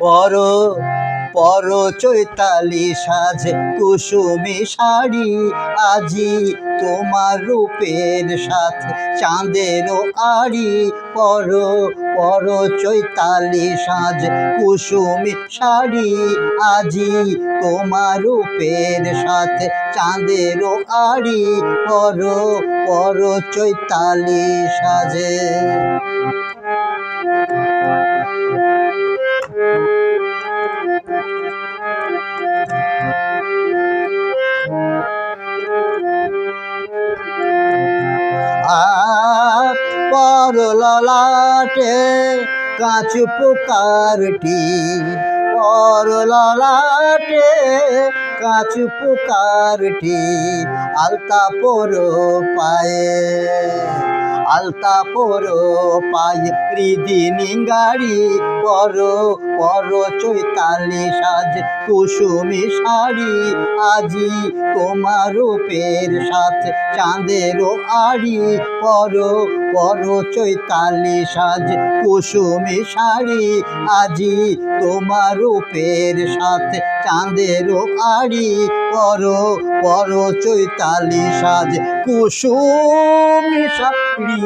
পর পর চৈতালি সাজে কুসুমি শাড়ি। আজি তোমার রূপের সাথে চাঁদেরও আড়ি। পর পর চৈতালি সাজ কুসুমি শাড়ি। আজি তোমার রূপের সাথে চাঁদেরও আড়ি। পর পর চৈতালি সাজে। আর পর ললাটে কাঁচ পোকারটি। পর ললাটে কাঁচ পোকারটি আলতা পর পায়ে। আলতা পর, পায়ে হৃদি গাড়ি পরো পরো চৈতালি সাজ কুসুমি শাড়ি। আজি তোমার রূপের সাথে চাঁদেরও আড়ি পর পর চৈতালি সাজ, কুসুমি শাড়ি। আজি তোমার রূপের সাথে চাঁদেরও আড়ি। পর পর চৈতালি সাজ, কুসুমি শাড়ি।